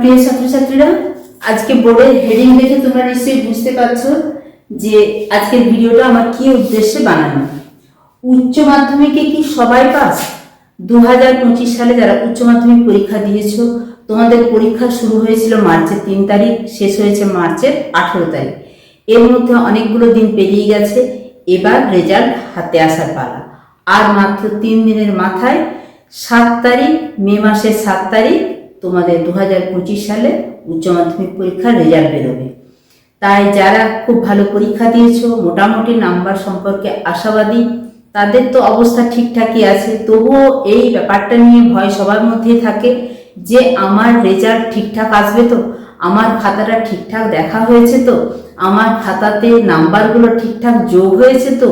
প্রিয় ছাত্রছাত্রীরা, আজকে বোর্ডের হেডিং দেখে তোমরা নিশ্চয়ই বুঝতে পারছ যে আজকের ভিডিওটা আমার কি উদ্দেশ্যে বানানো। উচ্চ মাধ্যমিকে কি সবাই পাস? দু হাজার পঁচিশ সালে যারা উচ্চ মাধ্যমিক পরীক্ষা দিয়েছ, তোমাদের পরীক্ষা শুরু হয়েছিল মার্চের তিন তারিখ, শেষ হয়েছে মার্চের আঠেরো তারিখ। এর মধ্যে অনেকগুলো দিন পেরিয়ে গেছে, এবার রেজাল্ট হাতে আসার পালা। আর মাত্র তিন দিনের মাথায় সাত তারিখ, মে মাসের সাত তারিখ তোমাদের দু হাজার পঁচিশ সালে উচ্চ মাধ্যমিক পরীক্ষার রেজাল্ট বেরোবে। তাই যারা খুব ভালো পরীক্ষা দিয়েছ, মোটামুটি নাম্বার সম্পর্কে আশাবাদী, তাদের তো অবস্থা ঠিকঠাকই আছে। তবুও এই ব্যাপারটা নিয়ে ভয় সবার মধ্যেই থাকে যে আমার রেজাল্ট ঠিকঠাক আসবে তো? আমার খাতাটা ঠিকঠাক দেখা হয়েছে তো? আমার খাতাতে নাম্বারগুলো ঠিকঠাক যোগ হয়েছে তো?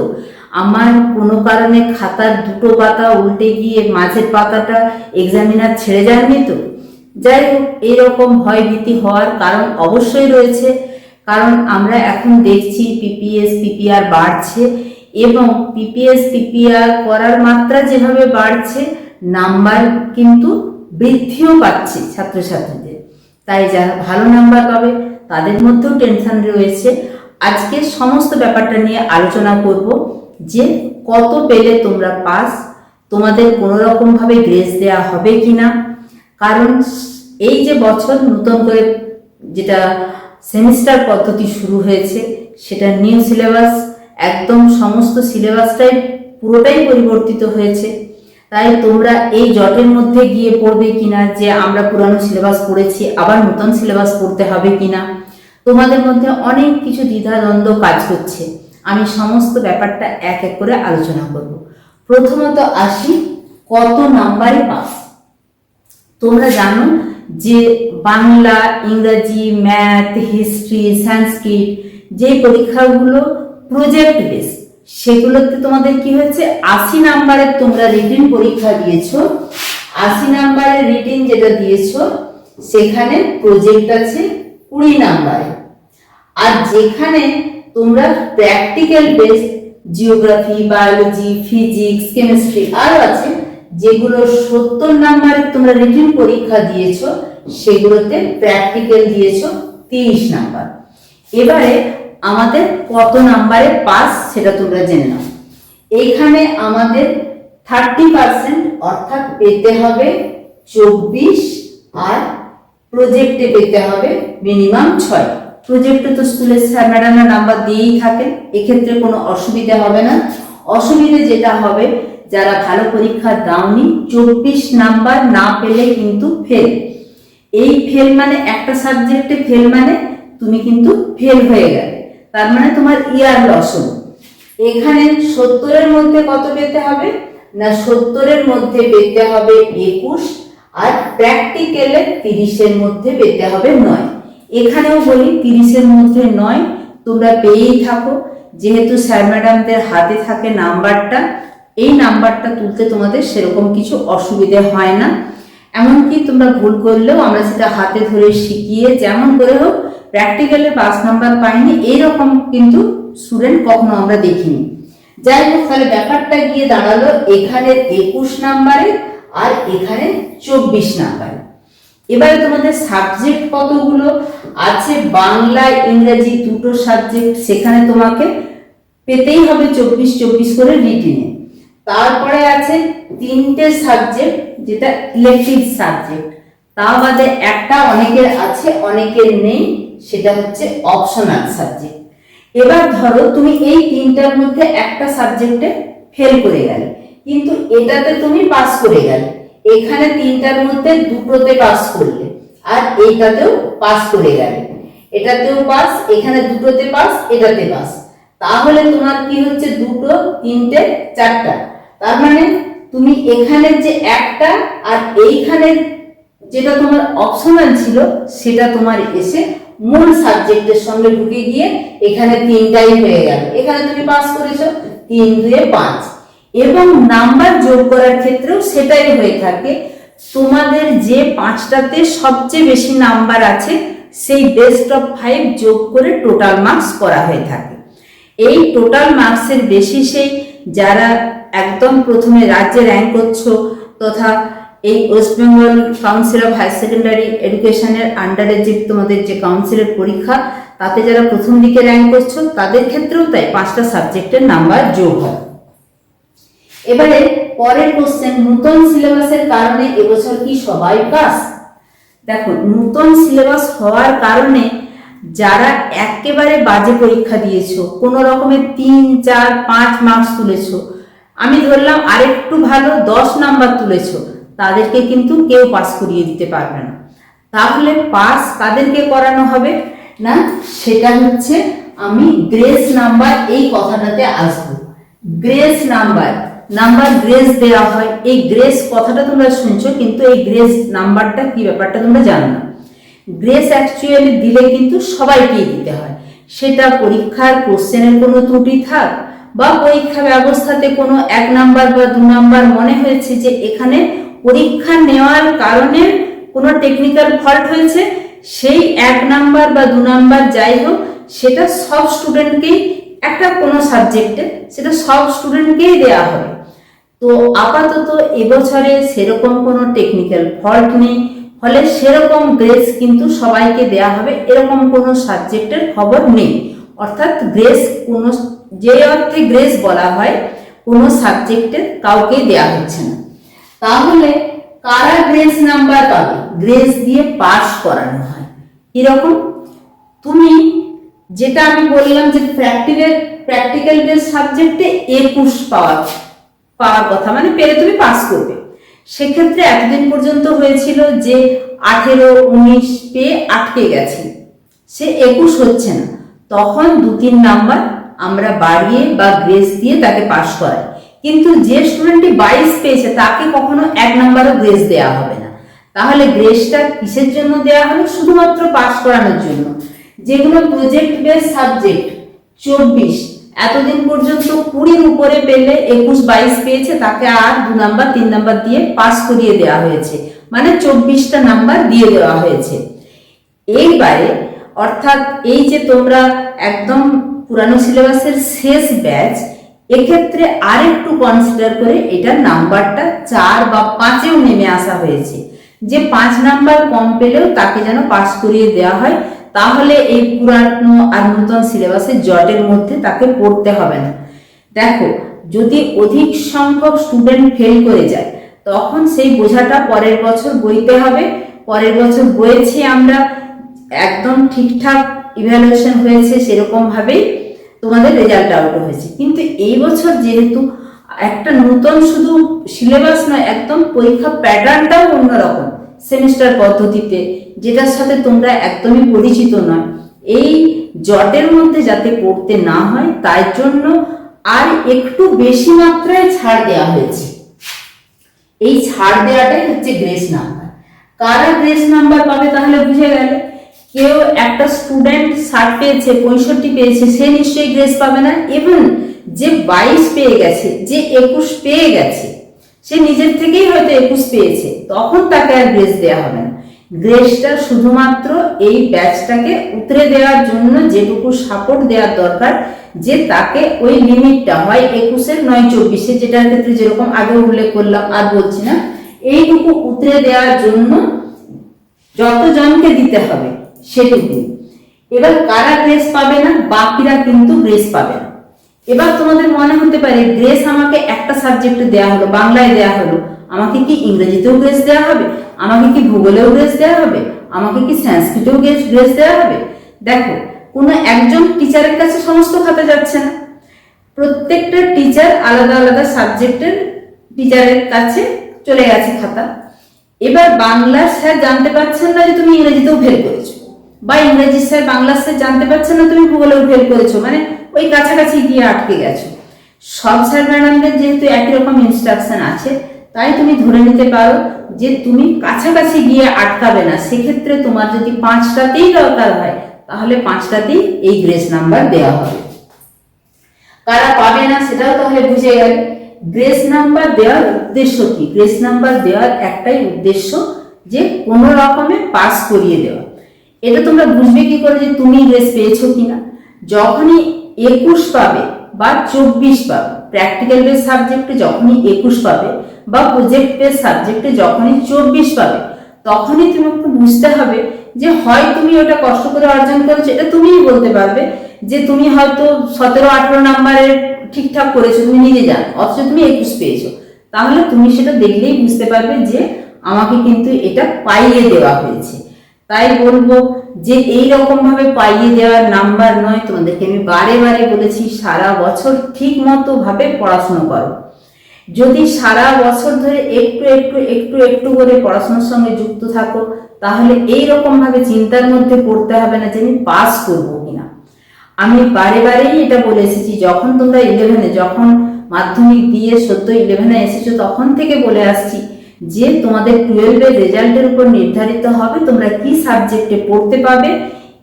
আমার কোনো কারণে খাতার দুটো পাতা উল্টে গিয়ে মাঝের পাতাটা এক্সামিনার ছেড়ে যায়নি তো? যাই হোক এইরকম ভয় ভীতি হওয়ার কারণ অবশ্যই রয়েছে। কারণ আমরা এখন দেখছি পিপিএস পিপিআর বাড়ছে এবং পিপিএস পিপিআর করার মাত্রা যেভাবে বাড়ছে, নাম্বার কিন্তু বৃদ্ধিও পাচ্ছে ছাত্রছাত্রীদের। তাই যারা ভালো নাম্বার পাবে, তাদের মধ্যেও টেনশন রয়েছে। আজকে সমস্ত ব্যাপারটা নিয়ে আলোচনা করব যে কত পেলে তোমরা পাস তোমাদের কোনো রকমভাবে গ্রেস দেওয়া হবে কিনা কারণ এই যে বছর নতুন করে যেটা সেমিস্টার পদ্ধতি শুরু হয়েছে, সেটা নিউ সিলেবাস একদম সমস্ত সিলেবাসটাই পুরোটাই পরিবর্তিত হয়েছে। তাই তোমরা এই জটের মধ্যে গিয়ে পড়বে কিনা, যে আমরা পুরানো সিলেবাস পড়েছি, আবার নতুন সিলেবাস পড়তে হবে কিনা, তোমাদের মধ্যে অনেক কিছু দ্বিধাদ্বন্দ্ব কাজ করছে। আমি সমস্ত ব্যাপারটা এক এক করে আলোচনা করব। প্রথমত আসি, কত নাম্বারে পাস? তোমরা জানো যে বাংলা, ইংরাজি, ম্যাথ, হিস্ট্রি, সংস্কৃত যে পরীক্ষাগুলো প্রজেক্ট বেস সেগুলোতে তোমাদের কি হয়েছে? আশি নাম্বারের তোমরা রিটিন পরীক্ষা দিয়েছ। আশি নাম্বারের রিটিন যেটা দিয়েছ, সেখানে প্রজেক্ট আছে কুড়ি নাম্বারে আর যেখানে তোমরা practical base geography biology physics chemistry আরও আছে যেগুলো সত্তর নাম্বারে তোমরা রিটিন পরীক্ষা দিয়েছ, সেগুলোতে প্র্যাকটিক্যাল দিয়েছ, তিরিশ নাম্বার। এবারে আমাদের কত নাম্বারে পাস সেটা তোমরা জেনে নাও। এখানে আমাদের থার্টি পার্সেন্ট অর্থাৎ পেতে হবে চব্বিশ আর প্রজেক্টে পেতে হবে মিনিমাম ছয়। প্রজেক্টে তো স্কুলের স্যার ম্যাডামরা নাম্বার দিয়েই থাকেন, এক্ষেত্রে কোনো অসুবিধা হবে না। অসুবিধে যেটা হবে যারা ভালো পরীক্ষা দাওনি, চব্বিশ নাম্বার না পেলে কিন্তু ফেল এই ফেল মানে একটা সাবজেক্টে ফেল মানে তুমি কিন্তু ফেল হয়ে গেলে। তার মানে তোমার ইয়ার লস হলো। এখানে সত্তরের মধ্যে কত পেতে হবে? না, সত্তরের মধ্যে পেতে হবে একুশ, আর প্র্যাকটিক্যালে তিরিশের মধ্যে পেতে হবে নয়। এখানেও বলি তিরিশের মধ্যে নয়, তোমরা পেয়েই থাকো। যেহেতু স্যার ম্যাডামদের হাতে থাকে নাম্বারটা এই নাম্বারটা তুলতে তোমাদের সেরকম কিছু অসুবিধে হয় না। এমনকি তোমরা ভুল করলেও আমরা সেটা হাতে ধরে শিখিয়ে যেমন করে হোক প্র্যাকটিক্যালে পাস নাম্বার পাইনি, এইরকম কিন্তু স্টুডেন্ট কখনো আমরা দেখিনি। যাই হোক, তাহলে ব্যাপারটা গিয়ে দাঁড়াল এখানে একুশ নাম্বারে আর এখানে চব্বিশ নাম্বারে। এবারে তোমাদের সাবজেক্ট কতগুলো? আছে বাংলা, ইংরেজি দুটো সাবজেক্ট সেখানে তোমাকে পেতেই হবে চব্বিশ চব্বিশ করে রিটিনে তারপরে আছে তিনটে সাবজেক্ট যেটা ইলেকটিভ সাবজেক্ট তা বাদে একটা অনেকের আছে, অনেকের নেই, সেটা হচ্ছে অপশনাল সাবজেক্ট এবার ধরো তুমি এই তিনটার মধ্যে একটা সাবজেক্টে ফেল করে গেলে, কিন্তু এটাতে তুমি পাস করে গেলে। এখানে তিনটার মধ্যে দুটোতে পাস করলে, আর এইটাতেও পাস করে গেলে। এটাতেও পাস এখানে দুটোতে পাস এটাতে পাস তাহলে তোমার কি হচ্ছে, দুটো, তিনটে, চারটা। তার মানে তুমি এখানের যে একটা আর এইখানের যেটা তোমার অপশনাল ছিল, সেটা তোমার এসে মূল সাবজেক্টের সঙ্গে ঢুকে গিয়ে এখানে তিনটাই হয়ে গেল। এখানে তুমি পাস করেছ, তিন, দুয়ে পাঁচ। এবং নাম্বার যোগ করার ক্ষেত্রেও সেটাই হয়ে থাকে। তোমাদের যে পাঁচটাতে সবচেয়ে বেশি নাম্বার আছে, সেই বেস্ট অফ ফাইভ যোগ করে টোটাল মার্কস করা হয়ে থাকে। এই টোটাল মার্কসের বেশি সেই যারা একদম প্রথমে রাজ্যে র্যাঙ্ক করছ তথা এই West Bengal council of higher secondary এডুকেশনের আন্ডারে যে তোমাদের যে কাউন্সিলের পরীক্ষা, তাতে যারা প্রথম দিকে র্যাঙ্ক করছ, তাদের ক্ষেত্রেও তাই পাঁচটা সাবজেক্টের নাম্বার যোগ হয়। এবারে পরের কোশ্চেন নতুন সিলেবাসের কারণে এবছর কি সবাই পাস দেখো, নতুন সিলেবাস হওয়ার কারণে যারা একেবারে বাজে পরীক্ষা দিয়েছ, কোনো রকমের তিন, চার, পাঁচ মার্কস তুলেছো আমি ধরলাম আরেকটু ভালো দশ নাম্বার তুলেছ, তাদেরকে কিন্তু কেউ পাস করিয়ে দিতে পারবে না। তাহলে পাস কাদেরকে করানো হবে, না? সেটা হচ্ছে আমি গ্রেস নাম্বার এই কথাটাতে আসব। গ্রেস নাম্বার নাম্বার গ্রেস দেওয়া হয়। এই গ্রেস কথাটা তোমরা শুনছো, কিন্তু এই গ্রেস নাম্বারটা কি ব্যাপারটা তোমরা জানো না। গ্রেস অ্যাকচুয়ালি দিলে কিন্তু সবাইকেই দিতে হয়। সেটা পরীক্ষার কোশ্চেনের কোনো ত্রুটি থাক বা পরীক্ষা ব্যবস্থাতে কোনো এক নাম্বার বা দু নাম্বার মনে হয়েছে যে এখানে পরীক্ষা নেওয়ার কারণে কোনো টেকনিক্যাল ফল্ট হয়েছে, সেই এক নাম্বার বা দু নাম্বার যাই হোক, সেটা সব স্টুডেন্টকেই একটা কোনো সাবজেক্টে সেটা সব স্টুডেন্টকেই দেওয়া হবে। তো আপাতত এবছরে সেরকম কোনো টেকনিক্যাল ফল্ট নেই, ফলে সেরকম গ্রেস কিন্তু সবাইকে দেয়া হবে, এরকম কোনো সাবজেক্টের খবর নেই। অর্থাৎ গ্রেস কোনো যে অর্থে গ্রেস বলা হয়, কোনো সাবজেক্টের কাউকে দেয়া হচ্ছে না। তাহলে কারা গ্রেস নাম্বার পাবে? গ্রেস দিয়ে পাস করানো হয়। কীরকম? তুমি যেটা আমি বললাম যে প্র্যাকটিক্যাল প্র্যাকটিক্যাল বেস সাবজেক্টে একুশ পাওয়া, পাওয়ার কথা মানে পেলে তুমি পাস করবে। সেক্ষেত্রে এতদিন পর্যন্ত হয়েছিল যে আঠেরো, উনিশ পেয়ে আটকে গেছে। সে একুশ হচ্ছে না। তখন দু তিন নাম্বার আমরা বাড়িয়ে বা গ্রেস দিয়ে তাকে পাশ করাই। কিন্তু যে স্টুডেন্টটি বাইশ পেয়েছে, তাকে কখনো এক নাম্বারও গ্রেস দেওয়া হবে না। তাহলে গ্রেসটা কিসের জন্য দেওয়া হবে শুধুমাত্র পাশ করানোর জন্য। যেগুলো প্রজেক্ট বেস সাবজেক্ট চব্বিশ। এতদিন পর্যন্ত কুড়ির উপরে পেলে একুশ বাইশ পেয়েছে, তাকে আর দু নাম্বার তিন নাম্বার দিয়ে পাস করিয়ে দেওয়া হয়েছে। মানে চব্বিশটা নাম্বার দিয়ে দেওয়া হয়েছে। এইবারে, অর্থাৎ এই যে তোমরা একদম পুরানো সিলেবাসের শেষ ব্যাচ, এক্ষেত্রে আরেকটু কনসিডার করে এটার নাম্বারটা চার বা পাঁচেও নেমে আসা হয়েছে। যে পাঁচ নাম্বার কম পেলেও তাকে যেন পাস করিয়ে দেওয়া হয়, তাহলে এই পুরানো আর নতুন সিলেবাসের জটের মধ্যে তাকে পড়তে হবে না। দেখো, যদি অধিক সংখ্যক স্টুডেন্ট ফেল করে যায়, তখন সেই বোঝাটা পরের বছর বইতে হবে। পরের বছর বইয়েছি আমরা, একদম ঠিকঠাক ইভ্যালুয়েশন হয়েছে সেরকম ভাবেই তোমাদের রেজাল্ট আউট হয়েছে। কিন্তু এই বছর যেহেতু একটা নতুন শুধু সিলেবাস নয়, একদম পরীক্ষা প্যাটার্নটাও অন্যরকম সেমিস্টার পদ্ধতিতে, যেটার সাথে তোমরা একদমই পরিচিত নয়। এই জটের মধ্যে যাতে পড়তে না হয়, তাই জন্য আর একটু বেশি মাত্রায় ছাড় দেওয়া হয়েছে। এই ছাড় দেওয়াটাই হচ্ছে গ্রেস নাম্বার কারা গ্রেস নাম্বার পাবে তাহলে বুঝে গেল? কেউ একটা স্টুডেন্ট ষাট পেয়েছে, পঁয়ষট্টি পেয়েছে, সে নিশ্চয়ই গ্রেস পাবে না। এবং যে বাইশ পেয়ে গেছে, যে একুশ পেয়ে গেছে, সে নিজের থেকেই হয়তো একুশ পেয়েছে, তখন তাকে আর গ্রেস দেওয়া হবে না। গ্রেসটা শুধুমাত্র এই ব্যাচটাকে উতরে দেওয়ার জন্য যেটুকু সাপোর্ট দেওয়ার দরকার, যে তাকে ওই লিমিটটা হয় একুশের, নয় চব্বিশে, যেটার ক্ষেত্রে যেরকম আগে উল্লেখ করলাম, আর বলছি না, এইটুকু উতরে দেওয়ার জন্য যতজনকে দিতে হবে সেটুকু এবার কারা গ্রেস পাবে না? বাকিরা কিন্তু গ্রেস পাবে না। এবার তোমাদের মনে হতে পারে গ্রেস আমাকে একটা সাবজেক্টে দেওয়া হলো, বাংলায় দেওয়া হলো। আমাকে কি ইংরেজিতেও গ্রেস দেওয়া হবে? আমাকে কি ভূগোলেও গ্রেস দেওয়া হবে? আমাকে কি সংস্কৃতেও গ্রেস গ্রেস দেওয়া হবে? দেখো, কোনো একজন টিচারের কাছে সমস্ত খাতা যাচ্ছে না। প্রত্যেকটা টিচার আলাদা আলাদা সাবজেক্টের টিচারের কাছে চলে গেছে খাতা। এবার বাংলা স্যার জানতে পারছেন না যে তুমি ইংরেজিতেও ফেল করেছ। বা ইংরেজি স্যার বাংলা স্যার জানতে পারছে না, তুমি ভূগোলেও ফেল করেছ মানে ওই কাছাকাছি গিয়ে আটকে গেছো। সব স্যার ম্যাডামদের যেহেতু একই রকম ইনস্ট্রাকশন আছে, তাই তুমি ধরে নিতে পারো যে তুমি কাছাকাছি গিয়ে আটকাবে না। সেক্ষেত্রে তোমার যদি পাঁচটাতেই দরকার হয়, তাহলে পাঁচটাতেই এই গ্রেস নাম্বার দেওয়া হবে। কারা পাবে না সেটাও তাহলে বুঝে গেল। গ্রেস নাম্বার দেওয়ার উদ্দেশ্য কি? গ্রেস নাম্বার দেওয়ার একটাই উদ্দেশ্য যে কোনো রকমে পাস করিয়ে দেওয়া। এটা তোমরা বুঝবে কি করে যে তুমি গ্রেস পেয়েছ কিনা? যখনই একুশ পাবে বা চব্বিশ পাবে প্র্যাকটিক্যাল বেস সাবজেক্টে যখনই একুশ পাবে বা প্রজেক্ট বেস সাবজেক্টে যখনই চব্বিশ পাবে, তখনই তুমি একটু বুঝতে হবে যে হয় তুমি ওটা কষ্ট করে অর্জন করেছ, এটা তুমিই বলতে পারবে যে তুমি হয়তো সতেরো, আঠেরো নাম্বারের ঠিকঠাক করেছ, তুমি নিজে জানো, অথচ তুমি একুশ পেয়েছ। তাহলে তুমি সেটা দেখলেই বুঝতে পারবে যে আমাকে কিন্তু এটা পাইয়ে দেওয়া হয়েছে। তাই বলব যে এই রকম ভাবে পাইয়ে দেওয়ার নাম্বার নয় তোমাদেরকে। আমি বারে বারে বলেছি, সারা বছর ঠিক মতো ভাবে পড়াশুনো করো। যদি সারা বছর ধরে একটু একটু একটু একটু করে পড়াশোনার সঙ্গে যুক্ত থাকো, তাহলে এই রকম ভাবে চিন্তার মধ্যে পড়তে হবে না যে আমি পাস করব কিনা। আমি বারে বারেই এটা বলে এসেছি, যখন তোমরা ইলেভেনে যখন মাধ্যমিক দিয়ে সদ্য ইলেভেনে এসেছ, তখন থেকে বলে আসছি যে তোমাদের টুয়েলভের রেজাল্টের উপর নির্ধারিত হবে, তোমরা কি সাবজেক্টে পড়তে পাবে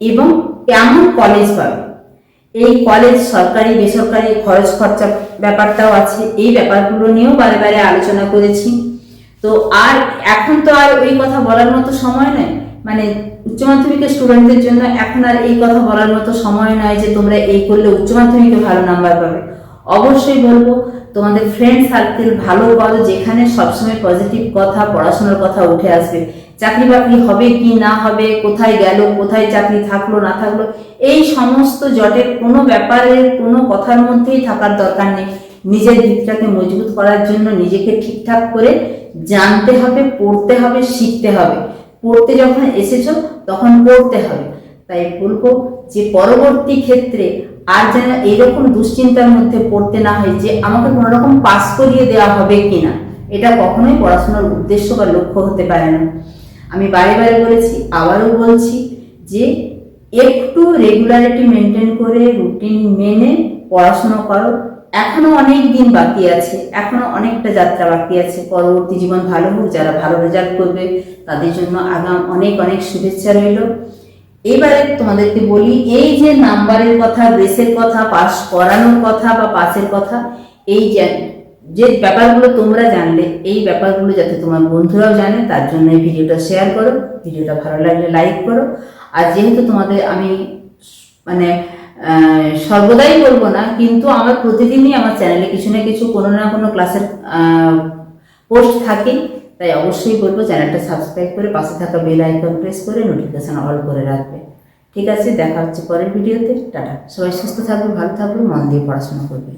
এবং কেমন কলেজ পাবে? এই কলেজ সরকারি, বেসরকারি খরচ খরচা ব্যাপারটাও আছে, এই ব্যাপারগুলো নিয়েও বারে বারে আলোচনা করেছি। তো আর এখন তো আর ওই কথা বলার মতো সময় নয় মানে উচ্চ মাধ্যমিকের স্টুডেন্টদের জন্য এখন আর এই কথা বলার মতো সময় নয় যে তোমরা এই করলে উচ্চ মাধ্যমিকে ভালো নাম্বার পাবে। অবশ্যই বলব, তোমাদের ফ্রেন্ড সার্কেল ভালো বলো, যেখানে সবসময় পজিটিভ কথা, পড়াশোনার কথা উঠে আসবে। চাকরি বাকরি হবে কি না হবে, কোথায় গেল, কোথায় চাকরি থাকল, না থাকল, এই সমস্ত জটের কোনো ব্যাপারের কোনো কথার মধ্যেই থাকার দরকার নেই। নিজের দিকটাকে মজবুত করার জন্য নিজেকে ঠিকঠাক করে জানতে হবে, পড়তে হবে, শিখতে হবে। পড়তে যখন এসেছ, তখন পড়তে হবে। তাই বলব যে পরবর্তী ক্ষেত্রে আর যেন এইরকম দুশ্চিন্তার মধ্যে পড়তে না হয় যে আমাকে কোনো রকম পাস করিয়ে দেওয়া হবে কিনা, এটা কখনোই পড়াশোনার উদ্দেশ্য বা লক্ষ্য হতে পারে না। আমি বারে বারে বলেছি, আবারও বলছি যে একটু রেগুলারিটি মেনটেন করে রুটিন মেনে পড়াশোনা করো। এখনও অনেক দিন বাকি আছে, এখনও অনেকটা যাত্রা বাকি আছে। পরবর্তী জীবন ভালো হোক, যারা ভালো রেজাল্ট করবে, তাদের জন্য আগাম অনেক অনেক শুভেচ্ছা রইল। এবারে তোমাদেরকে বলি, এই যে নাম্বারের কথা রেসের কথা পাস করানোর কথা বা পাসের কথা, এই যে যে ব্যাপারগুলো তোমরা জানলে, এই ব্যাপারগুলো যাতে তোমার বন্ধুরাও জানে, তার জন্য এই ভিডিওটা শেয়ার করো, ভিডিওটা ভালো লাগলে লাইক করো। আর যেহেতু তোমাদের আমি মানে সর্বদাই বলব না, কিন্তু আমার প্রতিদিনই আমার চ্যানেলে কিছু না কিছু কোনো না কোনো ক্লাসের পোস্ট থাকে তাই অবশ্যই বলব চ্যানেলটা সাবস্ক্রাইব করে পাশে থাকা বেল আইকন প্রেস করে নোটিফিকেশন অল করে রাখবে। ঠিক আছে, দেখা হচ্ছে পরের ভিডিওতে টাটা। সবাই সুস্থ থাকবে ভালো থাকবে মন দিয়ে পড়াশোনা করবে